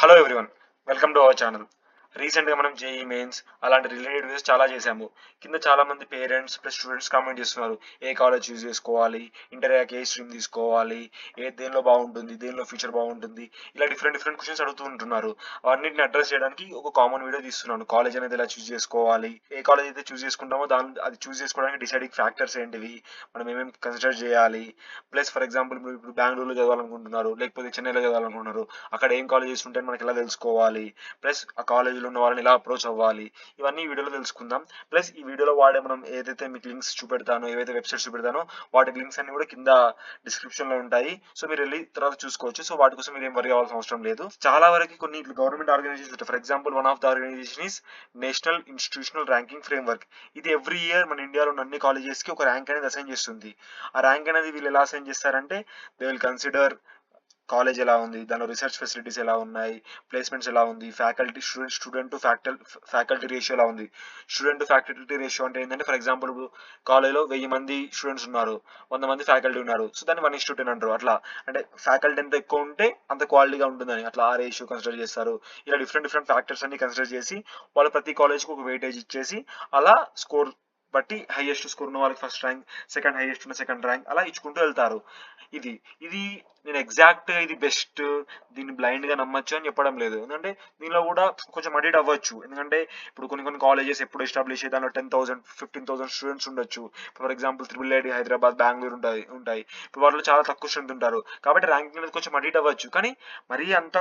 Hello everyone, welcome to our channel. రీసెంట్గా మనం JEE Mains అలాంటి రిలేటెడ్ వీడియోస్ చాలా చేశాము. కింద చాలా మంది పేరెంట్స్ ప్లస్ స్టూడెంట్స్ కామెంట్ చేస్తున్నారు. ఏ కాలేజ్ చూస్ చేసుకోవాలి? ఇంటర్ అయ్యాక ఏ స్ట్రీమ్ తీసుకోవాలి? ఏ దేనిలో బాగుంటుంది? దేనిలో ఫ్యూచర్ బాగుంటుంది? ఇలా డిఫరెంట్ డిఫరెంట్ క్వశ్చన్స్ అడుగుతూ ఉంటున్నారు. అవన్నిటిని అడ్రస్ చేయడానికి ఒక కామన్ వీడియో తీస్తున్నాను. కాలేజ్ అనేది ఎలా చూస్ చేసుకోవాలి? ఏ కాలేజ్ అయితే చూస్ చేసుకుంటామో దాని అది చూస్ చేసుకోవడానికి డిసైడింగ్ ఫ్యాక్టర్స్ ఏంటివి? మనం ఏమేమి కన్సిడర్ చేయాలి? ప్లస్ ఫర్ ఎగ్జాంపుల్ మీరు ఇప్పుడు బెంగళూరులో చదవాలనుకుంటున్నారు. లేకపోతే చెన్నైలో చదవాలనుకుంటున్నారు. అక్కడ ఏం కాలేజెస్ ఉంటాయని మనకి ఎలా తెలుసుకోవాలి? ప్లస్ ఆ కాలేజీలో ఉన్న వాళ్ళని ఎలా అప్రోచ్ అవ్వాలి? ఇవన్నీ ఈ వీడియోలో తెలుసుకుందాం. ప్లస్ ఈ వీడియోలో వాడే మనం ఏదైతే మీకు లింక్స్ చూపెడతానో ఏవైతే వెబ్సైట్స్ చూపెడతానో వాటి లింక్స్ అన్ని కూడా కింద డిస్క్రిప్షన్లో ఉంటాయి. సో మీరు వెళ్ళి తర్వాత చూసుకోవచ్చు. సో వాటి కోసం మీరు ఏం వరి అవ్వాల్సిన అవసరం లేదు. చాలా వరకు కొన్ని government organizations for example one of the organization is national institutional ranking framework ఇది ఎవ్రీ ఇయర్ మన ఇండియాలో ఉన్న అన్ని కాలేజెస్కి ఒక ర్యాంక్ అనేది అసైన్ చేస్తుంది. ఆ ర్యాంక్ అనేది వీళ్ళు ఎలా అసైన్ చేస్తారంటే దే విల్ కన్సిడర్ కాలేజ్ ఎలా ఉంది? దానిలో రీసెర్చ్ ఫెసిలిటీస్ ఎలా ఉన్నాయి? ప్లేస్మెంట్స్ ఎలా ఉంది? Faculty student student to ఫ్యాకల్ faculty ratio ఎలా ఉంది? స్టూడెంట్ టు ఫ్యాకల్టీ రేషియో అంటే ఏంటంటే ఫర్ ఎగ్జాంపుల్ ఇప్పుడు కాలేజ్లో వెయ్యి మంది స్టూడెంట్స్ ఉన్నారు. వంద మంది ఫ్యాకల్టీ ఉన్నారు. సో దాన్ని వన్ స్టూడెంట్ అంటారు. అట్లా. అంటే ఫ్యాకల్టీ ఎంత ఎక్కువ ఉంటే అంత క్వాలిటీగా ఉంటుందని. అట్లా ఆ రేషియో కన్సిడర్ చేస్తారు. ఇలా డిఫరెంట్ డిఫరెంట్ ఫ్యాక్టర్స్ అన్ని కన్సిడర్ చేసి వాళ్ళు ప్రతి కాలేజ్కి ఒక వెయిటేజ్ ఇచ్చేసి అలా స్కోర్ బట్టి హైయెస్ట్ స్కోర్ ఉన్న వాళ్ళకి ఫస్ట్ ర్యాంక్ సెకండ్ హైయెస్ట్ ఉన్న సెకండ్ ర్యాంక్ అలా ఇచ్చుకుంటూ వెళ్తారు. ఇది ఇది నేను ఎగ్జాక్ట్ ఇది బెస్ట్ దీన్ని బ్లైండ్గా నమ్మచ్చు అని చెప్పడం లేదు. ఎందుకంటే దీనిలో కూడా కొంచెం అడిట్ అవ్వచ్చు. ఎందుకంటే ఇప్పుడు కొన్ని కొన్ని కాలేజెస్ ఎప్పుడు ఎస్టాబ్లిష్ అయ్యి దానిలో ten thousand fifteen thousand students ఉండొచ్చు. For example triple IT Hyderabad Bengaluru ఉంటాయి ఉంటాయి. ఇప్పుడు వాళ్ళు చాలా తక్కువ స్ట్రెంత్ ఉంటారు. కాబట్టి ర్యాంకింగ్ అనేది కొంచెం అడిట్ అవ్వచ్చు. కానీ మరీ అంత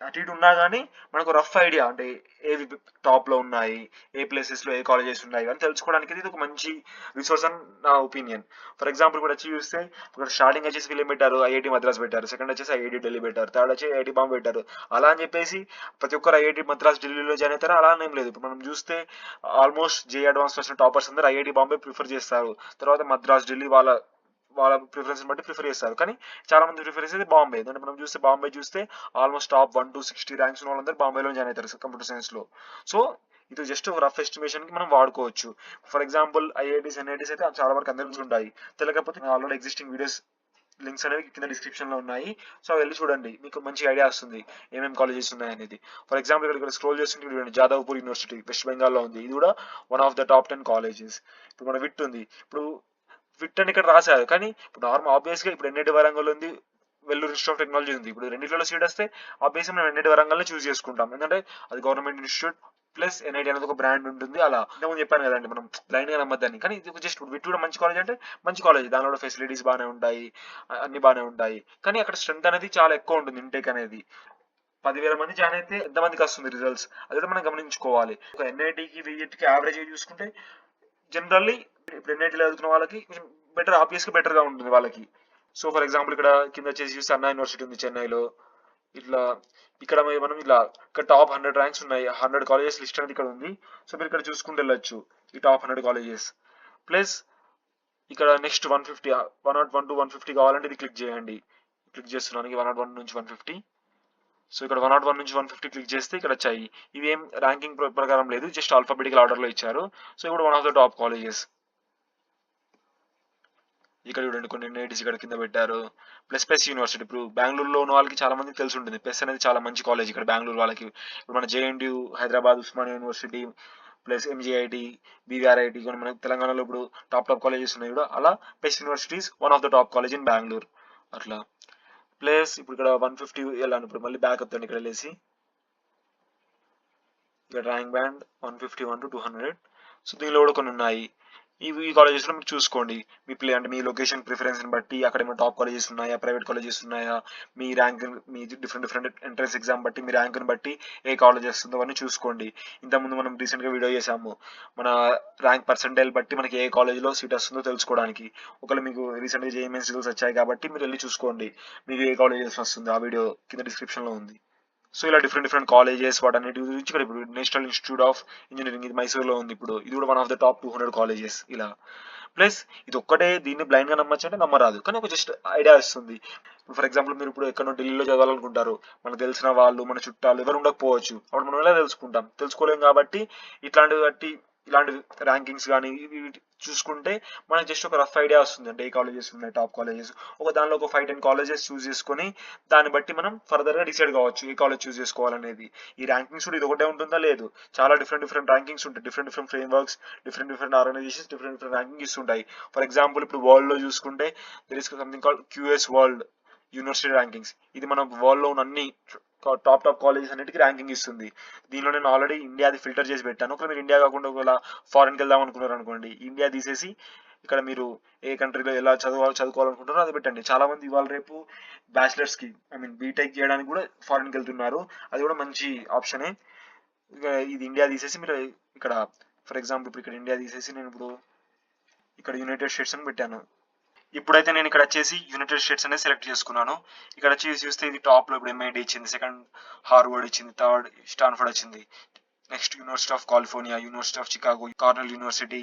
అటు ఇటు ఉన్నా కానీ మనకు రఫ్ ఐడియా అంటే ఏవి టాప్లో ఉన్నాయి ఏ ప్లేసెస్లో ఏ కాలేజెస్ ఉన్నాయి అని తెలుసుకోవడానికి ఇది ఒక మంచి రిసోర్స్ అని నా ఒపీనియన్ ఫర్ ఎగ్జాంపుల్ కూడా వచ్చి చూస్తే ఇక్కడ స్టార్టింగ్ వచ్చేసి వీళ్ళు పెట్టారు? ఐఐటి మద్రాస్ పెట్టారు. సెకండ్ వచ్చేసి ఐఐటి ఢిల్లీ పెట్టారు. థర్డ్ వచ్చి ఐఐటి బాంబే పెట్టారు. అలా అని చెప్పేసి ప్రతి ఒక్కరు ఐఐటి మద్రాస్ ఢిల్లీలో జాయిన్ అవుతారు? అలా ఏం లేదు. ఇప్పుడు మనం చూస్తే ఆల్మోస్ట్ జే అడ్వాన్స్ వచ్చిన టాపర్స్ అందరూ ఐఐటి బాంబే ప్రిఫర్ చేస్తారు. తర్వాత మద్రాస్ ఢిల్లీ వాళ్ళ వాళ్ళ ప్రిఫరెన్స్ బట్టి ప్రిఫర్ చేస్తారు. కానీ చాలా మంది ప్రిఫర్ చేసేది బాంబే ఎందుకంటే మనం చూస్తే బాంబే చూస్తే almost top one to sixty ranks ఉన్న వాళ్ళందరూ బాంబేలో జాయిన్ అవుతారు కంప్యూటర్ సైన్స్లో. సో ఇది జస్ట్ రఫ్ ఎస్టిమేషన్కి మనం వాడుకోవచ్చు. ఫర్ ఎగ్జాంపుల్ ఐఐటీస్ ఎన్ఐటీస్ అయితే చాలా వరకు అందరికీ ఉంటాయి. తెలియకపోతే ఆల్రెడీ ఎగ్జిస్టింగ్ వీడియోస్ లింక్స్ అనేవి కింద డిస్క్రిప్షన్లో ఉన్నాయి. సో వెళ్ళి చూడండి. మీకు మంచి ఐడియా వస్తుంది. ఏమేమి కాలేజెస్ ఉన్నాయి అనేది. ఫర్ ఎగ్జాంపుల్ ఇక్కడ స్క్రోల్ చేస్తుంటే చూడండి. జాదవ్పూర్ యూనివర్సిటీ వెస్ట్ బెంగాల్లో ఉంది. ఇది కూడా one of the top ten colleges ఇప్పుడు మన విట్ ఉంది. ఇప్పుడు విట్ అని ఇక్కడ రాశారు. కానీ ఇప్పుడు నార్మల్ ఆబ్వియస్గా ఇప్పుడు ఎన్ఐటి వరంగల్ ఉంది? వెల్లూరు ఇన్స్టిట్యూట్ ఆఫ్ టెక్నాలజీ ఉంది. ఇప్పుడు రెండింటిలో సీట్ వస్తే ఆబ్వియస్గా మనం ఎన్ఐటి వరంగల్ని చూస్ చేసుకుంటాం. ఎందుకంటే అది గవర్నమెంట్ ఇన్స్టిట్యూట్ ప్లస్ ఎన్ఐటి అనేది ఒక బ్రాండ్ ఉంటుంది. అలా ఇంతకుముందు చెప్పాను కదండి మనం బ్లైండ్గా నమ్మద్దని. కానీ ఇది జస్ట్ విట్ కూడా మంచి కాలేజ్ అంటే మంచి కాలేజ్ దానిలో కూడా ఫెసిలిటీస్ బాగానే ఉంటాయి అన్ని బాగానే ఉంటాయి. కానీ అక్కడ స్ట్రెంత్ అనేది చాలా ఎక్కువ ఉంటుంది ఇంటేక్ అనేది. పదివేల మంది జాయిన్ అయితే ఎంత మందికి వస్తుంది రిజల్ట్స్ అది కూడా మనం గమనించుకోవాలి. ఒక ఎన్ఐటికి వీటికి యావరేజ్ చూసుకుంటే జనరల్లీ ఇప్పుడు ఎన్ఐటీలో చదువుతున్న వాళ్ళకి కొంచెం బెటర్ ఆబ్వియస్గా బెటర్గా ఉంటుంది వాళ్ళకి. సో ఫర్ ఎగ్జాంపుల్ ఇక్కడ కింద వచ్చేసి చూస్తే అన్నా యూనివర్సిటీ ఉంది చెన్నైలో. ఇట్లా ఇక్కడ మనం ఇలా ఇక్కడ టాప్ హండ్రెడ్ ర్యాంక్స్ ఉన్నాయి. హండ్రెడ్ కాలేజెస్ లిస్ట్ అనేది ఇక్కడ ఉంది. సో మీరు ఇక్కడ చూసుకుంటూ వెళ్ళొచ్చు ఈ టాప్ హండ్రెడ్ కాలేజెస్ ప్లస్ ఇక్కడ next one fifty one not one to one fifty కావాలంటే ఇది క్లిక్ చేయండి. క్లిక్ చేస్తున్నాను. వన్ నాట్ వన్ నుంచి వన్ ఫిఫ్టీ సో ఇక్కడ వన్ నాట్ వన్ నుంచి వన్ ఫిఫ్టీ క్లిక్ చేస్తే ఇక్కడ వచ్చాయి. ఇవి ఏం ర్యాంకింగ్ ప్రకారం లేదు. జస్ట్ ఆల్ఫాబెటికల్ ఆర్డర్లో ఇచ్చారు. సో ఇప్పుడు one of the top colleges ఇక్కడ చూడండి కొన్ని నేటిస్ ఇక్కడ కింద పెట్టారు. Plus plus university. ఇప్పుడు బెంగళూరులో ఉన్న వాళ్ళకి చాలా మందికి తెలిసి ఉంటుంది. ప్లస్ అనేది చాలా మంచి కాలేజ్ ఇక్కడ బెంగళూరు వాళ్ళకి. ఇప్పుడు మన జేఎన్టీయూ హైదరాబాద్ ఉస్మానియా యూనివర్సిటీ ప్లస్ ఎంజీఐటి బీవీఆర్ఐటి కొన్ని మనకి తెలంగాణలో ఇప్పుడు టాప్ టాప్ కాలేజెస్ ఉన్నాయి కూడా. అలా plus universities one of the top college in Bengaluru. అట్లా. ప్లస్ ఇప్పుడు ఇక్కడ వన్ ఫిఫ్టీ వెళ్ళాను ఇప్పుడు మళ్ళీ బ్యాక్ అవుతుంది ఇక్కడ వెళ్ళేసి. ఇక్కడ rank band one fifty one to two hundred. So దీనిలో కూడా కొన్ని ఉన్నాయి. ఈ ఈ కాలేజెస్లో మీరు చూసుకోండి. మీ ప్లే అంటే మీ లొకేషన్ ప్రిఫరెన్స్ని బట్టి అక్కడ ఏమైనా టాప్ కాలేజెస్ ఉన్నాయా ప్రైవేట్ కాలేజెస్ ఉన్నాయా మీ ర్యాంక్ మీ డిఫరెంట్ డిఫరెంట్ ఎంట్రన్స్ ఎగ్జామ్ బట్టి మీ ర్యాంక్ని బట్టి ఏ కాలేజ్ వస్తుందో అవన్నీ చూసుకోండి. ఇంతకుముందు మనం రీసెంట్గా వీడియో చేసాము మన ర్యాంక్ పర్సెంటైల్ బట్టి మనకి ఏ కాలేజ్లో సీట్ వస్తుందో తెలుసుకోవడానికి. ఒకవేళ మీకు రీసెంట్గా జేఎంఎస్ రిజల్ట్స్ వచ్చాయి కాబట్టి మీరు వెళ్ళి చూసుకోండి. మీకు ఏ కాలేజెస్ వస్తుంది? ఆ వీడియో కింద డిస్క్రిప్షన్లో ఉంది. సో ఇలా డిఫరెంట్ డిఫరెంట్ కాలేజెస్ వాటన్నిటి గురించి ఇక్కడ ఇప్పుడు నేషనల్ ఇన్స్టిట్యూట్ ఆఫ్ ఇంజనీరింగ్ ఇది మైసూర్లో ఉంది ఇప్పుడు. ఇది కూడా one of the top two hundred colleges ఇలా. ప్లస్ ఇది ఒక్కటే దీన్ని బ్లైండ్గా నమ్మచ్చు అంటే నమ్మరాదు. కానీ ఒక జస్ట్ ఐడియా వస్తుంది. ఫర్ ఎగ్జాంపుల్ మీరు ఇప్పుడు ఎక్కడో ఢిల్లీలో చదవాలనుకుంటారు. మనకు తెలిసిన వాళ్ళు మన చుట్టాలు ఎవరు ఉండకపోవచ్చు. అప్పుడు మనం ఎలా తెలుసుకుంటాం? తెలుసుకోలేం కాబట్టి ఇట్లాంటివి బట్టి ఇలాంటి ర్యాంకింగ్స్ కానీ చూసుకుంటే మనకి జస్ట్ ఒక రఫ్ ఐడియా వస్తుంది అంటే ఏ కాలేజెస్ ఉన్నాయి టాప్ కాలేజెస్ ఒక దానిలో ఒక ఫైవ్ టెన్ కాలేజెస్ చూస్ చేసుకొని దాన్ని బట్టి మనం ఫర్దర్గా డిసైడ్ కావచ్చు ఏ కాలేజ్ చూస్ చేసుకోవాలనేది. ఈ ర్యాంకింగ్స్ కూడా ఇది ఒకటే ఉంటుందా? లేదు. చాలా డిఫరెంట్ డిఫరెంట్ ర్యాంకింగ్స్ ఉంటాయి. Different different frameworks different different organisations different different ranking ఇస్తుంటాయి. ఫర్ ఎగ్జాంపుల్ ఇప్పుడు వరల్డ్లో చూసుకుంటే there is something call QS world university rankings ఇది మన వరల్డ్లో ఉన్న అన్ని టాప్ టాప్ కాలేజెస్ అన్నిటికీ ర్యాంకింగ్ ఇస్తుంది. దీనిలో నేను ఆల్రెడీ ఇండియాది ఫిల్టర్ చేసి పెట్టాను. ఒకవేళ మీరు ఇండియా కాకుండా ఒకవేళ ఫారెన్కి వెళ్దాం అనుకున్నారు అనుకోండి ఇండియా తీసేసి ఇక్కడ మీరు ఏ కంట్రీలో ఎలా చదవాలి చదువుకోవాలనుకుంటారో అది పెట్టండి. చాలా మంది ఇవాళ రేపు బ్యాచిలర్స్కి ఐ మీన్ బీటెక్ చేయడానికి కూడా ఫారెన్కి వెళ్తున్నారు. అది కూడా మంచి ఆప్షనే ఇక ఇది ఇండియా తీసేసి మీరు ఇక్కడ ఫర్ ఎగ్జాంపుల్ ఇప్పుడు ఇక్కడ ఇండియా తీసేసి నేను ఇప్పుడు ఇక్కడ యునైటెడ్ స్టేట్స్ అని పెట్టాను. ఇప్పుడైతే నేను ఇక్కడ వచ్చేసి యునైటెడ్ స్టేట్స్ అనేది సెలెక్ట్ చేసుకున్నాను. ఇక్కడ వచ్చేసి చూస్తే ఇది టాప్లో ఇప్పుడు ఎంఐడి ఇచ్చింది. సెకండ్ హార్వర్డ్ ఇచ్చింది. థర్డ్ స్టాన్ఫర్డ్ వచ్చింది next university of California university of Chicago Cornell university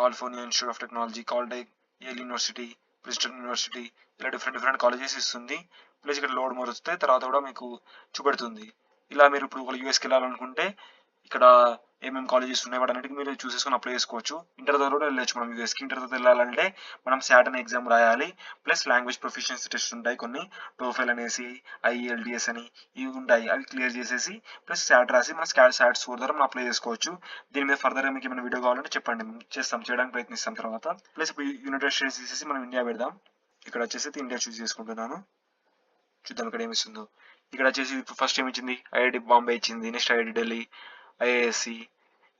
California institute of technology Caltech Yale university Princeton university ఇలా డిఫరెంట్ డిఫరెంట్ కాలేజెస్ ఇస్తుంది. ప్లస్ ఇక్కడ లోడ్ మోర్ వస్తే తర్వాత కూడా మీకు చూపెడుతుంది. ఇలా మీరు ఇప్పుడు ఒక యూఎస్కి వెళ్ళాలనుకుంటే ఇక్కడ ఏమేమి కాలేజెస్ ఉన్నాయి వాటన్నిటికి మీరు చూసేసుకొని అప్లై చేసుకోవచ్చు. ఇంటర్ తర్వాత కూడా వెళ్ళొచ్చు మనం యూఎస్కి ఇంటర్ తర్వాత వెళ్ళాలంటే మనం శాటన్ ఎగ్జామ్ రాయాలి ప్లస్ లాంగ్వేజ్ ప్రొఫిషియన్సీ టెస్ట్ ఉంటాయి కొన్ని. టోఫెల్ అనేసి ఐఎల్డిఎస్ అని ఇవి ఉంటాయి. అవి క్లియర్ చేసేసి ప్లస్ శాట్ రాసి మన స్కాట్ శాట్ స్కోర్ ద్వారా మనం అప్లై చేసుకోవచ్చు. దీని మీద ఫర్దర్గా మీకు ఏమైనా వీడియో కావాలంటే చెప్పండి. చేస్తాం చేయడానికి ప్రయత్నిస్తాం తర్వాత. ప్లస్ ఇప్పుడు యునైటెడ్ స్టేట్స్ తీసేసి మనం ఇండియా పెడదాం. ఇక్కడ వచ్చేసి ఇండియా చూస్ చేసుకుంటున్నాను. చూద్దాం ఇక్కడ ఏమి ఇస్తుందో. ఇక్కడ వచ్చేసి ఫస్ట్ ఏమి ఇచ్చింది? ఐఐటి బాంబే ఇచ్చింది. నెక్స్ట్ ఐఐటి ఢిల్లీ ఐఏఎస్సి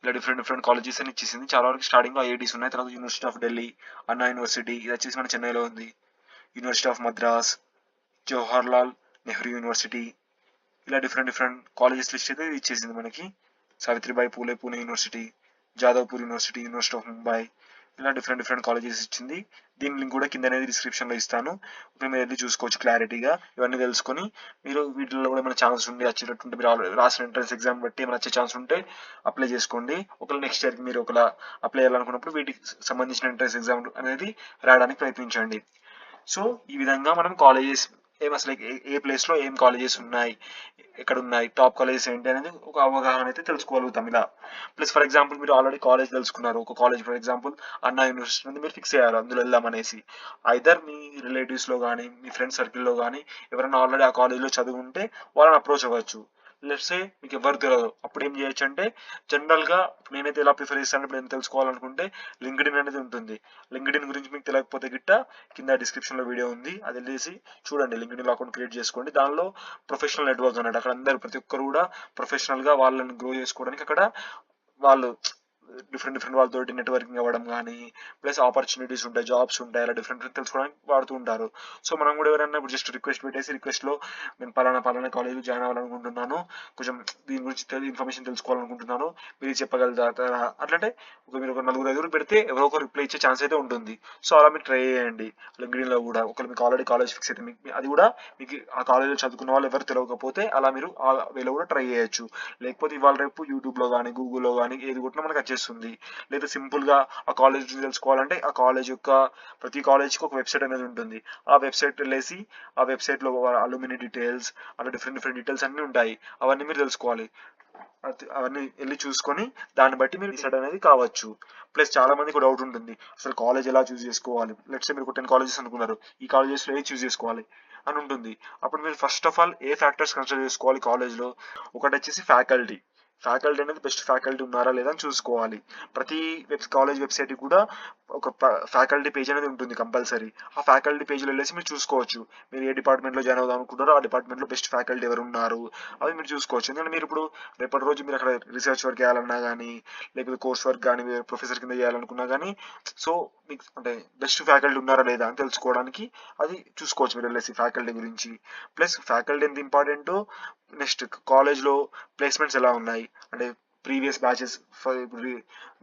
ఇలా డిఫరెంట్ డిఫరెంట్ కాలేజెస్ అని ఇచ్చేసింది. చాలా వరకు స్టార్టింగ్లో ఐఐటీస్ ఉన్నాయి. తర్వాత యూనివర్సిటీ ఆఫ్ ఢిల్లీ అన్నా యూనివర్సిటీ ఇది వచ్చేసి మన చెన్నైలో ఉంది. University of Madras Jawahar Lal Nehru university ఇలా డిఫరెంట్ డిఫరెంట్ కాలేజెస్ లిస్ట్ అయితే ఇచ్చేసింది మనకి. Savitribai Phule Pune university Jadavpur university university of Mumbai ఇలా డిఫరెంట్ డిఫరెంట్ కాలేజెస్ ఇచ్చింది. దీని లింక్ కూడా కింద అనేది డిస్క్రిప్షన్లో ఇస్తాను. ఇప్పుడు మీరు వెళ్ళి చూసుకోవచ్చు క్లారిటీగా ఇవన్నీ తెలుసుకొని మీరు వీటిలో కూడా ఏమైనా ఛాన్స్ ఉండి వచ్చేటట్టుంటే మీరు రాసిన ఎంట్రన్స్ ఎగ్జామ్ బట్టి ఏమైనా వచ్చే ఛాన్స్ ఉంటే అప్లై చేసుకోండి. ఒకవేళ నెక్స్ట్ ఇయర్కి మీరు ఒకలా అప్లై చేయాలనుకున్నప్పుడు వీటికి సంబంధించిన ఎంట్రన్స్ ఎగ్జామ్ అనేది రాయడానికి ప్రయత్నించండి. సో ఈ విధంగా మనం కాలేజెస్ ఏం అసలు ఏ- ఏ ఏం కాలేజెస్ ఉన్నాయి? ఎక్కడ ఉన్నాయి? టాప్ కాలేజెస్ ఏంటి అనేది ఒక అవగాహన అయితే తెలుసుకోగలుగుతాం ఇలా. ప్లస్ ఫర్ ఎగ్జాంపుల్ మీరు ఆల్రెడీ కాలేజ్ తెలుసుకున్నారు. ఒక college for example Anna university నుండి మీరు ఫిక్స్ అయ్యారు అందులో వెళ్దామనేసి ఐదర్ మీ రిలేటివ్స్లో కానీ మీ ఫ్రెండ్ సర్కిల్లో కానీ ఎవరైనా ఆల్రెడీ ఆ కాలేజ్లో చదువుకుంటే వాళ్ళని అప్రోచ్ అవ్వచ్చు. లెట్సే మీకు ఎవరు తెలియదు అప్పుడు ఏం చేయొచ్చు అంటే జనరల్గా నేనైతే ఎలా ప్రిఫర్ చేస్తాను ఇప్పుడు నేను తెలుసుకోవాలనుకుంటే లింక్డ్ఇన్ అనేది ఉంటుంది. లింక్డ్ఇన్ గురించి మీకు తెలియకపోతే గిట్ట కింద డిస్క్రిప్షన్లో వీడియో ఉంది. అది వెళ్ళేసి చూడండి. లింక్డ్ఇన్లో అకౌంట్ క్రియేట్ చేసుకోండి. దానిలో ప్రొఫెషనల్ నెట్వర్క్ అన్నట్టు అక్కడ అందరు ప్రతి ఒక్కరు కూడా ప్రొఫెషనల్గా వాళ్ళని గ్రో చేసుకోవడానికి అక్కడ వాళ్ళు డిఫరెంట్ డిఫరెంట్ వాళ్ళతో నెట్వర్కింగ్ అవ్వడం కానీ ప్లస్ ఆపర్చునిటీస్ ఉంటాయి జాబ్స్ ఉంటాయి అలా డిఫరెంట్ తెలుసుకోవడానికి వాడుతూ ఉంటారు. సో మనం కూడా ఎవరైనా ఇప్పుడు జస్ట్ రిక్వెస్ట్ పెట్టేసి రిక్వెస్ట్లో నేను పలానా పలానా కాలేజ్ జాయిన్ అవ్వాలనుకుంటున్నాను కొంచెం దీని గురించి ఇన్ఫర్మేషన్ తెలుసుకోవాలనుకుంటున్నాను మీరు చెప్పగలుగుతారా అట్లంటే ఒక మీరు ఒక నలుగురు ఐదుగురు పెడితే ఎవరో ఒకరు రిప్లై ఇచ్చే ఛాన్స్ అయితే ఉంటుంది. సో అలా మీరు ట్రై చేయండి. లింక్డ్ఇన్లో కూడా ఒకవేళ మీకు ఆల్రెడీ కాలేజ్ ఫిక్స్ అయితే మీకు అది కూడా మీకు ఆ కాలేజ్లో చదువుకున్న వాళ్ళు ఎవరు తెలియకపోతే అలా మీరు ఆ వేలో కూడా ట్రై చేయొచ్చు. లేకపోతే ఇవాళ రేపు యూట్యూబ్లో కానీ గూగుల్లో కానీ ఏది కొట్టినా మనకు వచ్చేస్తుంది. లేదా సింపుల్గా ఆ కాలేజ్ తెలుసుకోవాలంటే ఆ కాలేజ్ యొక్క ప్రతి కాలేజ్కి ఒక వెబ్సైట్ అనేది ఉంటుంది. ఆ వెబ్సైట్ వెళ్ళేసి ఆ వెబ్సైట్లో డీటెయిల్స్ అలా డిఫరెంట్ డిఫరెంట్ డీటెయిల్స్ అన్ని ఉంటాయి. అవన్నీ మీరు తెలుసుకోవాలి. అవన్నీ వెళ్ళి చూసుకొని దాన్ని బట్టి మీరు డిసైడ్ అనేది కావచ్చు. ప్లస్ చాలా మందికి డౌట్ ఉంటుంది. అసలు కాలేజ్ ఎలా చూస్ చేసుకోవాలి? లెట్స్ మీరు టెన్ కాలేజెస్ అనుకున్నారు. ఈ కాలేజెస్లో ఏది చూస్ చేసుకోవాలి? అని ఉంటుంది. అప్పుడు మీరు first of all a factors consider చేసుకోవాలి కాలేజ్లో ఒకటి వచ్చేసి ఫ్యాకల్టీ ఫ్యాకల్టీ అనేది బెస్ట్ ఫ్యాకల్టీ ఉన్నారా లేదా అని చూసుకోవాలి. ప్రతి వెబ్ కాలేజ్ వెబ్సైట్ కూడా ఒక ఫ్యాకల్టీ పేజ్ అనేది ఉంటుంది కంపల్సరీ. ఆ ఫ్యాకల్టీ పేజ్లో వెళ్ళేసి మీరు చూసుకోవచ్చు. మీరు ఏ డిపార్ట్మెంట్లో జాయిన్ అవుదాం అనుకుంటారో ఆ డిపార్ట్మెంట్లో బెస్ట్ ఫ్యాకల్టీ ఎవరు ఉన్నారు అవి మీరు చూసుకోవచ్చు. ఎందుకంటే మీరు ఇప్పుడు రేపటి రోజు మీరు అక్కడ రీసెర్చ్ వర్క్ చేయాలన్నా కానీ లేకపోతే కోర్స్ వర్క్ కానీ మీరు ప్రొఫెసర్ కింద చేయాలనుకున్నా కానీ సో మీకు అంటే బెస్ట్ ఫ్యాకల్టీ ఉన్నారా లేదా అని తెలుసుకోవడానికి అది చూసుకోవచ్చు మీరు వెళ్ళేసి ఫ్యాకల్టీ గురించి. ప్లస్ ఫ్యాకల్టీ ఎంత ఇంపార్టెంటో నెక్స్ట్ కాలేజ్లో ప్లేస్మెంట్స్ ఎలా ఉన్నాయి? అంటే ప్రీవియస్ బ్యాచెస్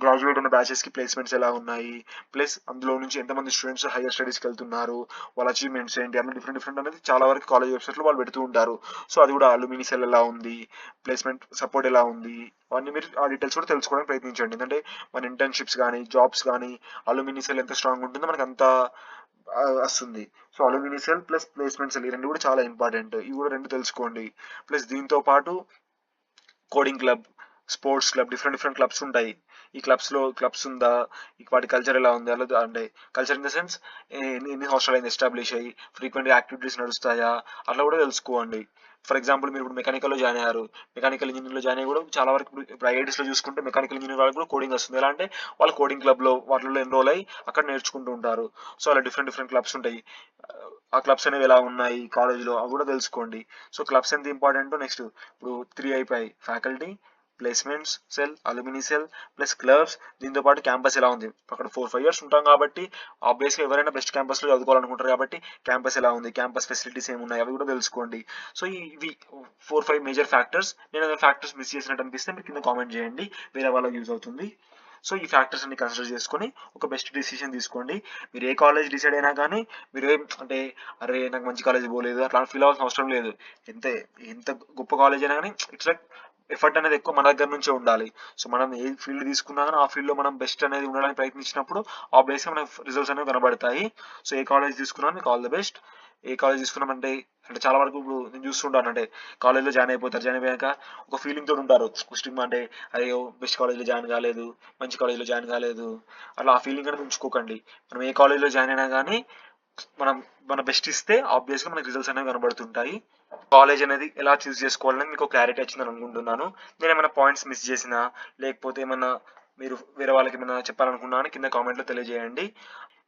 గ్రాడ్యుయేట్ ఉన్న బ్యాచెస్కి ప్లేస్మెంట్స్ ఎలా ఉన్నాయి? ప్లస్ అందులో నుంచి ఎంతమంది స్టూడెంట్స్ హైయర్ స్టడీస్కి వెళ్తున్నారు? వాళ్ళ అచీవ్మెంట్స్ ఏంటి? అన్న డిఫరెంట్ డిఫరెంట్ అనేది చాలా వరకు కాలేజ్ వెబ్సైట్లో వాళ్ళు పెడుతూ ఉంటారు. సో అది కూడా అల్యూమిని సెల్ ఎలా ఉంది? ప్లేస్మెంట్ సపోర్ట్ ఎలా ఉంది? అవన్నీ మీరు ఆ డీటెయిల్స్ కూడా తెలుసుకోవడానికి ప్రయత్నించండి. ఎందుకంటే మన ఇంటర్న్షిప్స్ కానీ జాబ్స్ కానీ అల్యూమిని సెల్ ఎంత స్ట్రాంగ్ ఉంటుందో మనకి అంత వస్తుంది. So alumni cell plus placement cell ఈ రెండు కూడా చాలా ఇంపార్టెంట్. ఇవి కూడా రెండు తెలుసుకోండి. ప్లస్ దీంతో పాటు coding club sports club different different clubs ఉంటాయి. ఈ క్లబ్స్లో క్లబ్స్ ఉందా? వాటి కల్చర్ ఎలా ఉంది? అలా అంటే కల్చర్ ఇన్ ద సెన్స్ ఎన్ని ఎన్ని అయింది ఎస్టాబ్లిష్ అయ్యి ఫ్రీక్వెంట్గా యాక్టివిటీస్ నడుస్తాయా? అట్లా కూడా తెలుసుకోండి. ఫర్ ఎగ్జాంపుల్ మీరు ఇప్పుడు మెకానికల్లో జాయిన్ అయ్యారు. మెకానికల్ ఇంజనీర్లో జాయిన్ అయ్యి కూడా చాలా వరకు ఇప్పుడు ఇప్పుడు ఐఐటీస్లో చూసుకుంటే మెకానికల్ ఇంజనీర్ వాళ్ళకి కూడా కోడింగ్ వస్తుంది. ఎలా అంటే వాళ్ళు కోడింగ్ క్లబ్లో వాటిలో ఎన్రోల్ అయ్యి అక్కడ నేర్చుకుంటూ ఉంటారు. సో అలా డిఫరెంట్ డిఫరెంట్ క్లబ్స్ ఉంటాయి. ఆ క్లబ్స్ అనేవి ఎలా ఉన్నాయి? కాలేజ్లో అవి కూడా తెలుసుకోండి. సో క్లబ్స్ ఎంత ఇంపార్టెంట్ నెక్స్ట్ ఇప్పుడు త్రీ అయిపోయాయి. Faculty placements cell alumni cell plus clubs దీంతో పాటు క్యాంపస్ ఎలా ఉంది? అక్కడ ఫోర్ ఫైవ్ ఇయర్స్ ఉంటాం కాబట్టి ఆబ్వియస్గా ఎవరైనా బెస్ట్ క్యాంపస్లో చదువుకోవాలనుకుంటారు కాబట్టి క్యాంపస్ ఎలా ఉంది? క్యాంపస్ ఫెసిలిటీస్ ఏమున్నాయి? అవి కూడా తెలుసుకోండి. సో ఇవి ఫోర్ ఫైవ్ మేజర్ ఫ్యాక్టర్స్ నేను ఫ్యాక్టర్స్ మిస్ చేసినట్టు అనిపిస్తే మీరు కింద కామెంట్ చేయండి. వేరే వాళ్ళకి యూజ్ అవుతుంది. సో ఈ ఫ్యాక్టర్స్ అన్ని కన్సిడర్ చేసుకొని ఒక బెస్ట్ డిసిషన్ తీసుకోండి. మీరు ఏ కాలేజ్ డిసైడ్ అయినా కానీ మీరు ఏం అంటే అరే నాకు మంచి కాలేజ్ పోలేదు అట్లా ఫీల్ అవ్వాల్సిన అవసరం లేదు. ఎంత ఎంత గొప్ప కాలేజ్ అయినా కానీ ఇట్స్ లైక్ ఎఫర్ట్ అనేది ఎక్కువ మన దగ్గర నుంచే ఉండాలి. సో మనం ఏ ఫీల్డ్ తీసుకున్నా కానీ ఆ ఫీల్డ్లో మనం బెస్ట్ అనేది ఉండడానికి ప్రయత్నించినప్పుడు ఆబ్వియస్గా మనకు రిజల్ట్స్ అనేవి కనబడతాయి. సో ఏ కాలేజ్ తీసుకున్నా మీకు ఆల్ ద బెస్ట్ ఏ కాలేజ్ తీసుకున్నామంటే అంటే చాలా వరకు ఇప్పుడు నేను చూస్తుంటాను అంటే కాలేజ్లో జాయిన్ అయిపోతారు జాయిన్ అయిపోయాక ఒక ఫీలింగ్ తోటి ఉంటారు. స్టిగ్మా అంటే అయ్యో బెస్ట్ కాలేజ్లో జాయిన్ కాలేదు మంచి కాలేజ్లో జాయిన్ కాలేదు. అలా ఆ ఫీలింగ్ అనేది ఉంచుకోకండి. మనం ఏ కాలేజ్లో జాయిన్ అయినా కానీ మనం మన బెస్ట్ ఇస్తే ఆబ్వియస్గా మనకి రిజల్ట్స్ అనేవి కనబడుతుంటాయి. కాలేజ్ అనేది ఎలా చూస్ చేసుకోవాలని మీకు క్లారిటీ వచ్చిందని అనుకుంటున్నాను. నేను ఏమైనా పాయింట్స్ మిస్ చేసినా లేకపోతే ఏమైనా మీరు వేరే వాళ్ళకి ఏమైనా చెప్పాలనుకున్నాను కింద కామెంట్లో తెలియజేయండి.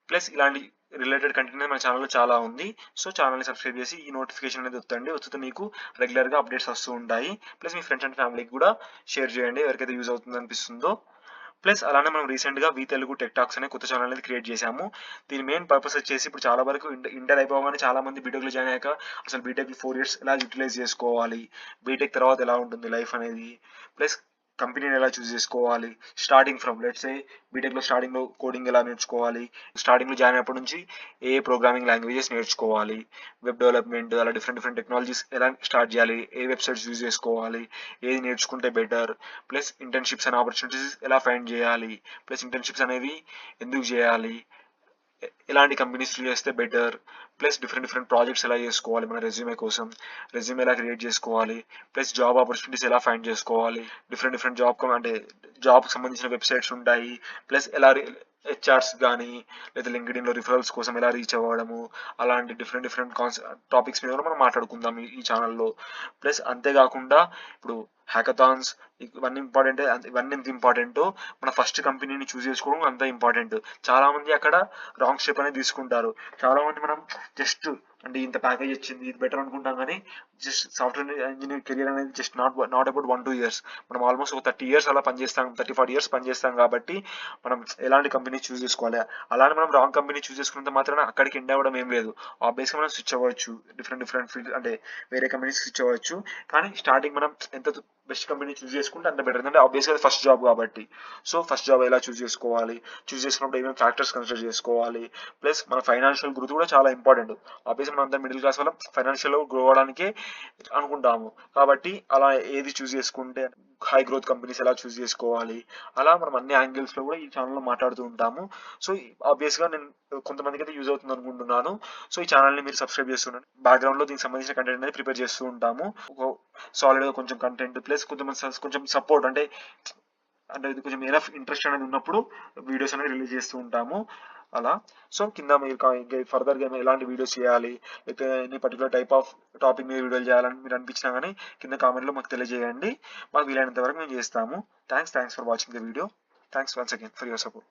ప్లస్ ఇలాంటి రిలేటెడ్ కంటెంట్ మన ఛానల్లో చాలా ఉంది. సో ఛానల్ని సబ్స్క్రైబ్ చేసి ఈ నోటిఫికేషన్ అనేది వస్తుంది వస్తుంది మీకు రెగ్యులర్గా అప్డేట్స్ వస్తూ ఉంటాయి. ప్లస్ మీ ఫ్రెండ్స్ అండ్ ఫ్యామిలీకి కూడా షేర్ చేయండి. ఎవరికైతే యూజ్ అవుతుంది అనిపిస్తుందో. ప్లస్ అలానే మనం రీసెంట్గా వీ తెలుగు టెక్ టాక్స్ అనే కొత్త ఛానల్ అనేది క్రియేట్ చేశాము. దీని మెయిన్ పర్పస్ వచ్చేసి ఇప్పుడు చాలా వరకు ఇంటర్ ఇంటర్ అయిపోగానే చాలా మంది బీటెక్లో జాయిన్ అయ్యాక అసలు బీటెక్ ఫోర్ ఇయర్స్ ఎలా యూటిలైజ్ చేసుకోవాలి? బీటెక్ తర్వాత ఎలా ఉంటుంది లైఫ్ అనేది? ప్లస్ కంపెనీని ఎలా చూస్ చేసుకోవాలి? స్టార్టింగ్ ఫ్రమ్ లెట్స్ ఏ బీటెక్లో స్టార్టింగ్లో కోడింగ్ ఎలా నేర్చుకోవాలి? స్టార్టింగ్లో జాయిన్ అయినప్పటి నుంచి ఏ ప్రోగ్రామింగ్ లాంగ్వేజెస్ నేర్చుకోవాలి? వెబ్ డెవలప్మెంట్ అలా డిఫరెంట్ డిఫరెంట్ టెక్నాలజీస్ ఎలా స్టార్ట్ చేయాలి? ఏ వెబ్సైట్స్ యూజ్ చేసుకోవాలి? ఏది నేర్చుకుంటే better plus internships and opportunities ఎలా ఫైండ్ చేయాలి? ప్లస్ ఇంటర్న్షిప్స్ అనేవి ఎందుకు చేయాలి? ఎలాంటి కంపెనీస్ చేస్తే better plus different different projects ఎలా చేసుకోవాలి మన రెజ్యూమే కోసం. రెజ్యూమ్ ఎలా క్రియేట్ చేసుకోవాలి. ప్లస్ జాబ్ ఆపర్చునిటీస్ ఎలా ఫైండ్ చేసుకోవాలి. డిఫరెంట్ డిఫరెంట్ జాబ్ అంటే జాబ్కి సంబంధించిన వెబ్సైట్స్ ఉంటాయి. ప్లస్ ఎలా హెచ్ఆర్స్ కానీ లేదా లింక్డ్ఇన్లో రిఫరల్స్ కోసం ఎలా రీచ్ అవ్వడము. అలాంటి డిఫరెంట్ డిఫరెంట్ కాన్స్ టాపిక్స్ మీద కూడా మనం మాట్లాడుకుందాం ఈ ఛానల్లో ప్లస్ అంతేకాకుండా ఇప్పుడు హ్యాకథాన్స్ ఇవన్నీ ఇంపార్టెంట్ ఇవన్నీ ఎంత ఇంపార్టెంట్ మన ఫస్ట్ కంపెనీని చూస్ చేసుకోవడం అంత ఇంపార్టెంట్ చాలా మంది అక్కడ రాంగ్ స్టెప్ అనేది తీసుకుంటారు. చాలా మంది మనం జస్ట్ అంటే ఇంత ప్యాకేజ్ వచ్చింది ఇది బెటర్ అనుకుంటాం కానీ జస్ట్ సాఫ్ట్వేర్ ఇంజనీర్ కెరియర్ అనేది just not not about one two years మనం ఆల్మోస్ట్ ఒక థర్టీ ఇయర్స్ అలా పనిచేస్తాం థర్టీ ఫార్టీ ఇయర్స్ పనిచేస్తాం కాబట్టి మనం ఎలాంటి కంపెనీ చూస్ చేసుకోవాలి? అలానే మనం రాంగ్ కంపెనీ చూస్ చేసుకున్నంత మాత్రాన అక్కడికి ఎండ్ అవ్వడం ఏం లేదు. ఆబ్వియస్గా మనం స్విచ్ అవ్వచ్చు డిఫరెంట్ డిఫరెంట్ ఫీల్డ్ అంటే వేరే కంపెనీస్ స్విచ్ అవ్వచ్చు. కానీ స్టార్టింగ్ మనం ఎంత బెస్ట్ కంపెనీ చూస్ చేసుకుంటే అంత బెటర్ ఎందుకంటే ఆబ్వియస్గా ఫస్ట్ జాబ్ కాబట్టి. సో ఫస్ట్ జాబ్ ఎలా చూస్ చేసుకోవాలి? చూస్ చేసుకున్నప్పుడు ఏమేమి ఫ్యాక్టర్స్ కన్సిడర్ చేసుకోవాలి? ప్లస్ మన ఫైనాన్షియల్ గ్రోత్ కూడా చాలా ఇంపార్టెంట్ ఆబ్వియస్గా మనం అంతా మిడిల్ క్లాస్ వల్ల ఫైనాన్షియల్ గ్రో అవడానికి అనుకుంటాము. కాబట్టి అలా ఏది చూస్ చేసుకుంటే హై గ్రోత్ కంపెనీస్ ఎలా చూస్ చేసుకోవాలి? అలా మనం అన్ని యాంగిల్స్లో కూడా ఈ ఛానల్లో మాట్లాడుతూ ఉంటాము. సో ఆబ్వియస్గా నేను కొంతమందికి అయితే యూజ్ అవుతుంది అనుకుంటున్నాను. సో ఈ ఛానల్ని మీరు సబ్స్క్రైబ్ చేస్తున్నాను బ్యాక్గ్రౌండ్లో దీనికి సంబంధించిన కంటెంట్ అనేది ప్రిపేర్ చేస్తూ ఉంటాము. సాలిడ్గా కొంచెం కంటెంట్ ప్లస్ కొంతమంది కొంచెం సపోర్ట్ అంటే అంటే ఇది కొంచెం ఎనఫ్ ఇంట్రెస్ట్ అనేది ఉన్నప్పుడు వీడియోస్ అనేది రిలీజ్ చేస్తూ ఉంటాము. అలా. సో కింద మీరు ఫర్దర్గా ఎలాంటి వీడియోస్ చేయాలి లేకపోతే any particular type of topic మీద వీడియోలు చేయాలని మీరు అనిపించినా కానీ కింద కామెంట్లో మాకు తెలియజేయండి. మాకు వీలైనంత వరకు మేము చేస్తాము. Thanks thanks for watching the video thanks once again for your support